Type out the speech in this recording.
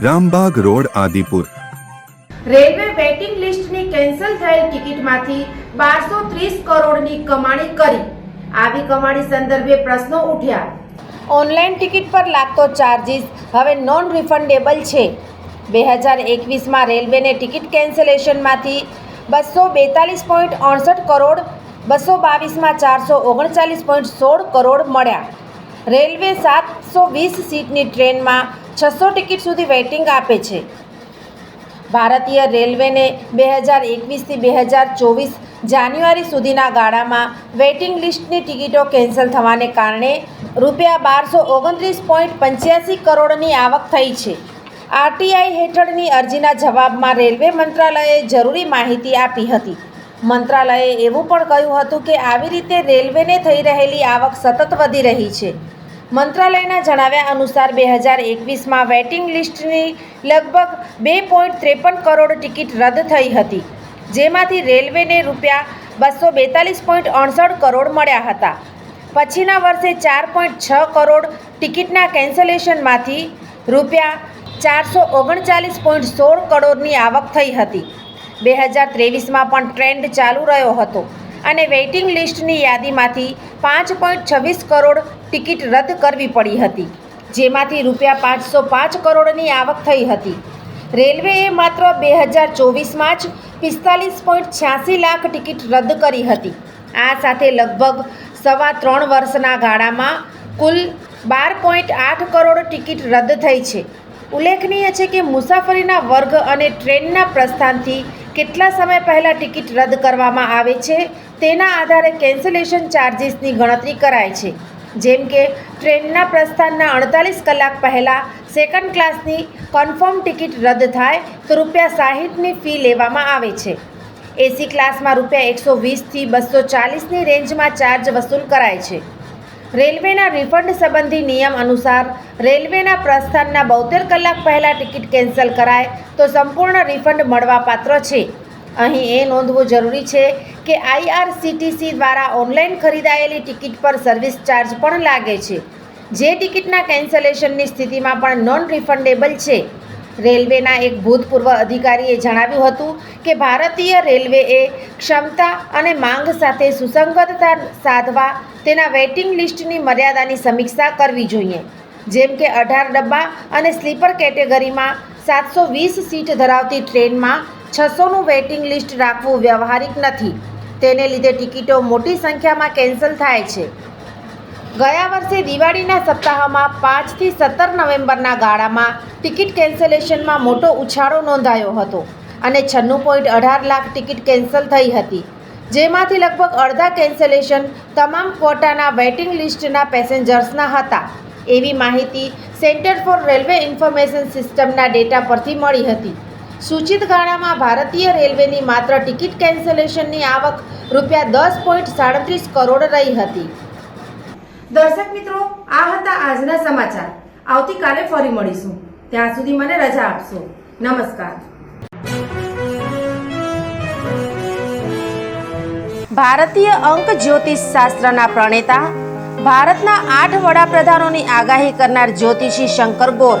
Rambagh road Adipur. Railway waiting લિસ્ટની cancel થયેલ ટિકિટમાંથી બારસો ત્રીસ કરોડની કમાણી કરી. આવી કમાણી સંદર્ભે પ્રશ્નો ઉઠ્યા. ઓનલાઈન ટિકિટ પર લાગતો ચાર્જિસ હવે નોન રિફંડેબલ છે. બે હજાર એકવીસમાં રેલવેને ટિકિટ કેન્સલેશનમાંથી બસો બેતાલીસ પોઈન્ટ અડસઠ કરોડ બસો બાવીસમાં ચારસો ઓગણચાલીસ પોઈન્ટ સોળ કરોડ મળ્યા. રેલવે સાતસો વીસ સીટની ટ્રેનમાં છસો ટિકિટ સુધી વેઇટિંગ આપે છે. ભારતીય રેલવેને બે હજાર એકવીસથી બે હજાર ચોવીસ જાન્યુઆરી સુધીના ગાળામાં વેઇટિંગ લિસ્ટની ટિકિટો કેન્સલ થવાને કારણે રૂપિયા બારસો ઓગણત્રીસ પોઈન્ટ પંચ્યાસી કરોડની આવક થઈ છે. આરટીઆઈ હેઠળની અરજીના જવાબમાં રેલવે મંત્રાલયે જરૂરી માહિતી આપી હતી. મંત્રાલયે એવું પણ કહ્યું હતું કે આવી રીતે રેલવેને થઈ રહેલી આવક સતત વધી રહી છે. મંત્રાલયના જણાવ્યા અનુસાર બે હજાર એકવીસમાં વેટિંગ લિસ્ટની લગભગ બે પોઈન્ટ ત્રેપન કરોડ ટિકિટ રદ થઈ હતી, જેમાંથી રેલવેને રૂપિયા બસો બેતાલીસ પોઈન્ટ અડસઠ કરોડ મળ્યા હતા. પછીના વર્ષે ચાર પોઈન્ટ છ કરોડ ટિકિટના કેન્સલેશનમાંથી રૂપિયા ચારસો ઓગણચાલીસ પોઈન્ટ સોળ કરોડની આવક થઈ હતી. બે હજાર ત્રેવીસમાં પણ ટ્રેન્ડ ચાલુ રહ્યો હતો. અને વેઇટિંગ લિસ્ટની યાદીમાંથી પાંચ પોઈન્ટ છવ્વીસ કરોડ ટિકિટ રદ કરવી પડી હતી, જેમાંથી રૂપિયા પાંચસો પાંચ કરોડની આવક થઈ હતી. રેલવેએ માત્ર બે હજાર ચોવીસમાં જ પિસ્તાલીસ પોઈન્ટ છ્યાસી લાખ ટિકિટ રદ કરી હતી. આ સાથે લગભગ સવા ત્રણ વર્ષના ગાળામાં કુલ બાર પોઈન્ટ આઠ કરોડ ટિકિટ રદ થઈ છે. ઉલ્લેખનીય છે કે મુસાફરીના વર્ગ અને ટ્રેનના પ્રસ્થાનથી કેટલા સમય પહેલાં ટિકિટ રદ કરવામાં આવે છે તેના આધારે કેન્સલેશન ચાર્જિસની ગણતરી કરાય છે. જેમ કે, ટ્રેનના પ્રસ્થાનના અડતાલીસ કલાક પહેલાં સેકન્ડ ક્લાસની કન્ફર્મ ટિકિટ રદ થાય તો રૂપિયા સાહીઠની ફી લેવામાં આવે છે. એસી ક્લાસમાં રૂપિયા એકસો વીસથી બસો ચાલીસની રેન્જમાં ચાર્જ વસૂલ કરાય છે. રેલવેના રિફંડ સંબંધી નિયમ અનુસાર રેલવેના પ્રસ્થાનના બોતેર કલાક પહેલાં ટિકિટ કેન્સલ કરાય તો સંપૂર્ણ રિફંડ મળવાપાત્ર છે. અહીં એ નોંધવું જરૂરી છે કે આઈઆરસીટીસી દ્વારા ઓનલાઈન ખરીદાયેલી ટિકિટ પર સર્વિસ ચાર્જ પણ લાગે છે. જે ટિકિટના કેન્સલેશનની સ્થિતિમાં પણ નોન રિફંડેબલ છે. રેલવેના એક ભૂતપૂર્વ અધિકારીએ જણાવ્યું હતું કે ભારતીય રેલવેએ ક્ષમતા અને માંગ સાથે સુસંગતતા સાધવા તેના વેઇટિંગ લિસ્ટની મર્યાદાની સમીક્ષા કરવી જોઈએ. જેમ કે અઢાર ડબ્બા અને સ્લીપર કેટેગરીમાં સાતસો વીસ સીટ ધરાવતી ટ્રેનમાં છસોનું વેઇટિંગ લિસ્ટ રાખવું વ્યવહારિક નથી. તેને લીધે ટિકિટો મોટી સંખ્યામાં કેન્સલ થાય છે. ગયા વર્ષે દિવાળીના સપ્તાહમાં પાંચથી સત્તર નવેમ્બરના ગાળામાં ટિકિટ કેન્સલેશનમાં મોટો ઉછાળો નોંધાયો હતો અને છન્નું પોઈન્ટ અઢાર લાખ ટિકિટ કેન્સલ થઈ હતી. જેમાંથી લગભગ અડધા કેન્સલેશન તમામ ક્વોટાના વેઇટિંગ લિસ્ટના પેસેન્જર્સના હતા. એવી માહિતી સેન્ટર ફોર રેલવે ઇન્ફોર્મેશન સિસ્ટમના ડેટા પરથી મળી હતી. સૂચિત ગાળામાં ભારતીય રેલવેની માત્ર ટિકિટ કેન્સલેશનની આવક રૂપિયા દસ પોઈન્ટ સાડત્રીસ કરોડ રહી હતી. દર્શક મિત્રો આ હતા આજના સમાચાર. આવતીકાલે ફરી મળીશું. ત્યાં સુધી મને રજા આપશો. નમસ્કાર. ભારતીય અંક જ્યોતિષ શાસ્ત્રના પ્રણેતા ભારતના આઠ વડાપ્રધાનોની આગાહી કરનાર જ્યોતિષી શંકર ગોર